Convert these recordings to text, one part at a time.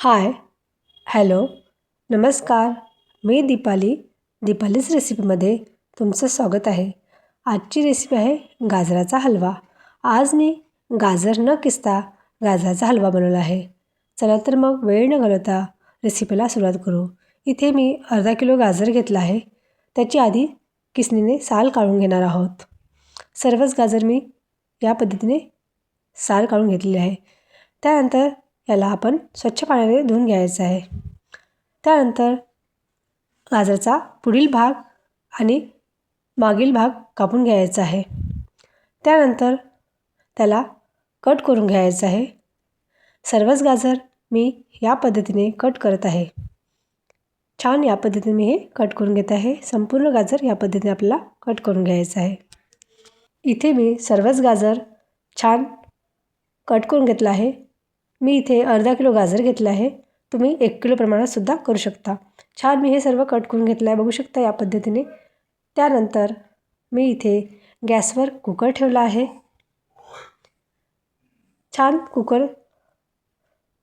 Hi hello नमस्कार. मी दीपाली. दीपालीच रेसिपीमध्ये तुमचं स्वागत आहे. आजची रेसिपी आहे गाजराचा हलवा. आज मी गाजर न किसता गाजराचा हलवा बनवला आहे. चला तर मग वेळ न घालवता रेसिपीला सुरुवात करू. इथे मी अर्धा किलो गाजर घेतला आहे. त्याची आधी किसणीने साल काढून घेणार आहोत. सर्वच गाजर मी या पद्धतीने साल काढून घेतलेले आहे. त्यानंतर याला आपण स्वच्छ पाण्याने धुवून घ्यायचं आहे. त्यानंतर गाजरचा पुढील भाग आणि मागील भाग कापून घ्यायचा आहे. त्यानंतर त्याला कट करून घ्यायचं आहे. सर्वच गाजर मी या पद्धतीने कट करत आहे. छान या पद्धतीने मी हे कट करून घेत आहे. संपूर्ण गाजर या पद्धतीने आपल्याला कट करून घ्यायचं आहे. इथे मी सर्वच गाजर छान कट करून घेतलं आहे. मी इथे अर्धा किलो गाजर घेतलं आहे. तुम्ही एक किलो प्रमाणातसुद्धा करू शकता. छान मी हे सर्व कट करून घेतलं आहे बघू शकता या पद्धतीने. त्यानंतर मी इथे गॅसवर कुकर ठेवला आहे. छान कुकर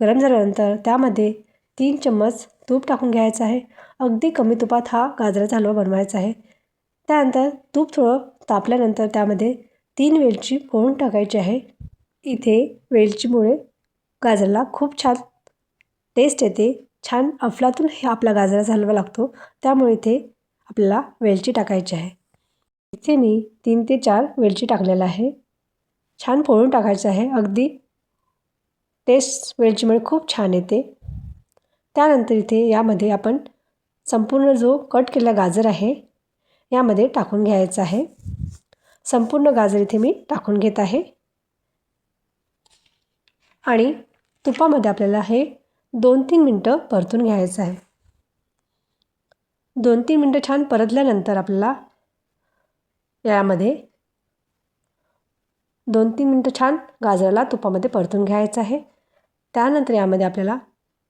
गरम झाल्यानंतर त्यामध्ये तीन चम्मच तूप टाकून घ्यायचं आहे. अगदी कमी तुपात हा गाजराचा हलवा बनवायचा आहे. त्यानंतर तूप थोडं तापल्यानंतर त्यामध्ये तीन वेलची फोडून टाकायची आहे. इथे वेलचीमुळे गाजराला खूप छान टेस्ट येते. छान अफलातून हे आपला गाजराचा हलवा लागतो. त्यामुळे इथे आपल्याला वेलची टाकायची आहे. इथे मी तीन ते चार वेलची टाकलेला आहे. छान फोडून टाकायचं आहे. अगदी टेस्ट वेलचीमुळे खूप छान येते. त्यानंतर इथे यामध्ये आपण संपूर्ण जो कट केलेला गाजर आहे यामध्ये टाकून घ्यायचा आहे. संपूर्ण गाजर इथे मी टाकून घेत आहे. आणि तुपामध्ये आपल्याला हे दोन तीन मिनटं परतून घ्यायचं आहे. दोन तीन मिनटं छान परतल्यानंतर आपल्याला यामध्ये दोन तीन मिनटं छान गाजराला तुपामध्ये परतून घ्यायचं आहे. त्यानंतर यामध्ये आपल्याला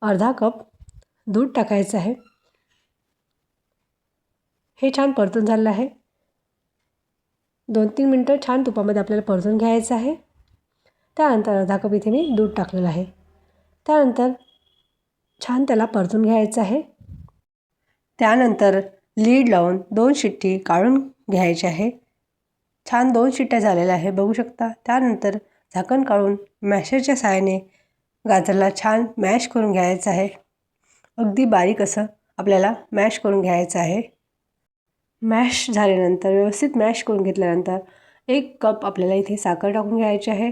अर्धा कप दूध टाकायचं आहे. हे छान परतून झालं आहे. दोन तीन मिनटं छान तुपामध्ये आपल्याला परतून घ्यायचं आहे. त्यानंतर अर्धा कप इथे मी दूध टाकलेलं आहे. त्यानंतर छान त्याला परतून घ्यायचं आहे. त्यानंतर लीड लावून दोन शिट्टी काढून घ्यायची आहे. छान दोन शिट्ट्या झालेल्या आहे बघू शकता. त्यानंतर झाकण काढून मॅशरच्या सहाय्याने गाजरला छान मॅश करून घ्यायचं आहे. अगदी बारीक असं आपल्याला मॅश करून घ्यायचं आहे. मॅश झाल्यानंतर व्यवस्थित मॅश करून घेतल्यानंतर एक कप आपल्याला इथे साखर टाकून घ्यायची आहे.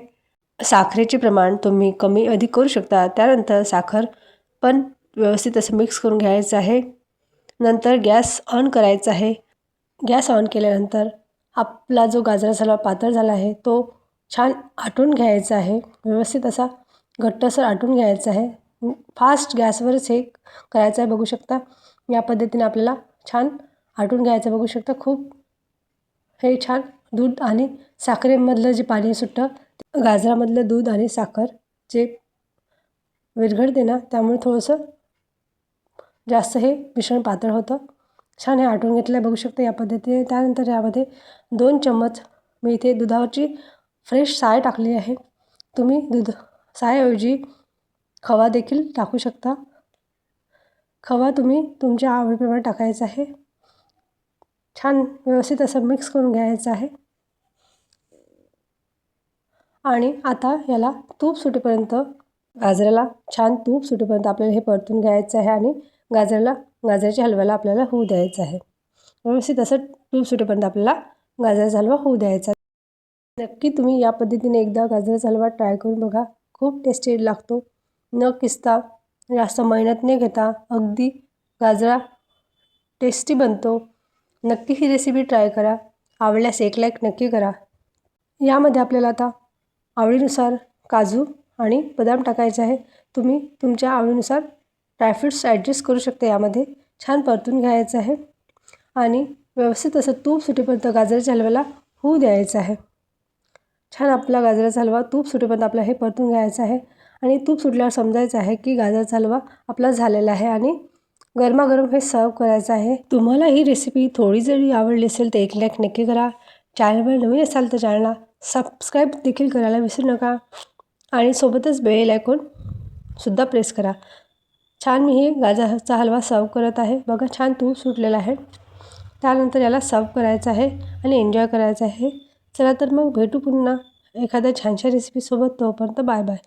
साखरेचे प्रमाण तुम्ही कमी अधिक करू शकता. त्यानंतर साखर पण व्यवस्थित असं मिक्स करून घ्यायचं आहे. नंतर गॅस ऑन करायचा आहे. गॅस ऑन केल्यानंतर आपला जो गाजरा झाला पातळ झाला आहे तो छान आटून घ्यायचा आहे. व्यवस्थित असा घट्टसर आटून घ्यायचा आहे. फास्ट गॅसवरच हे करायचं आहे बघू शकता. या पद्धतीने आपल्याला छान आटून घ्यायचं बघू शकता. खूप हे छान दूध आणि साखरेमधलं जे पाणी सुटतं गाजरामधलं दूध आणि साखर जे विरघळते ना त्यामुळे थोडंसं जास्त हे मिश्रण पातळ होतं. छान हे आटून घेतलं आहे बघू शकता या पद्धतीने. त्यानंतर यामध्ये दोन चम्मच मी इथे दुधावरची फ्रेश साय टाकली आहे. तुम्ही दूध सायऐवजी खवा देखील टाकू शकता. खवा तुम्ही तुमच्या आवडीप्रमाणे टाकायचा आहे. छान व्यवस्थित असं मिक्स करून घ्यायचं आहे. आणि आता याला तूप सुटेपर्यंत गाजराला छान तूप सुटेपर्यंत आपल्याला हे परतून घ्यायचं आहे आणि गाजराला गाजराच्या हलव्याला आपल्याला होऊ द्यायचं आहे. व्यवस्थित असं तूप सुटेपर्यंत आपल्याला गाजराचा हलवा होऊ द्यायचा नक्की तुम्ही या पद्धतीने एकदा गाजराचा हलवा ट्राय करून बघा. खूप टेस्टी लागतो. न किसता जास्त मेहनत न घेता अगदी गाजरा टेस्टी बनतो. नक्की ही रेसिपी ट्राय करा. आवडल्यास एक लाईक नक्की करा. यामध्ये आपल्याला आता आवडीनुसार काजू आणि बदाम टाकायचे आहे. तुम्ही तुमच्या आवडीनुसार ड्रायफ्रूट्स ॲडजस्ट करू शकता. यामध्ये छान परतून घ्यायचं आहे. आणि व्यवस्थित असं तूप सुटेपर्यंत गाजराच्या हलव्याला होऊ द्यायचं आहे. छान आपला गाजराचा हलवा तूप सुटेपर्यंत आपला हे परतून घ्यायचं आहे. आणि तूप सुटल्यावर समजायचं आहे की गाजराचा हलवा आपला झालेला आहे आणि गरमागरम हे सर्व करायचं आहे. तुम्हाला ही रेसिपी थोडी जरी आवडली असेल तर एक लाईक नक्की करा. चॅनलवर नवीन असाल तर चॅनलला सबस्क्राईब देखील करायला विसरू नका. आणि सोबतच बेल आयकॉन सुद्धा प्रेस करा. छान मी हे गाजरचा हलवा सर्व करत आहे. बघा छान तूप सुटलेला आहे. त्यानंतर याला सर्व करायचं आहे आणि एन्जॉय करायचं आहे. चला तर मग भेटू पुन्हा एखाद्या छानशा रेसिपीसोबत तोपर्यंत बाय बाय.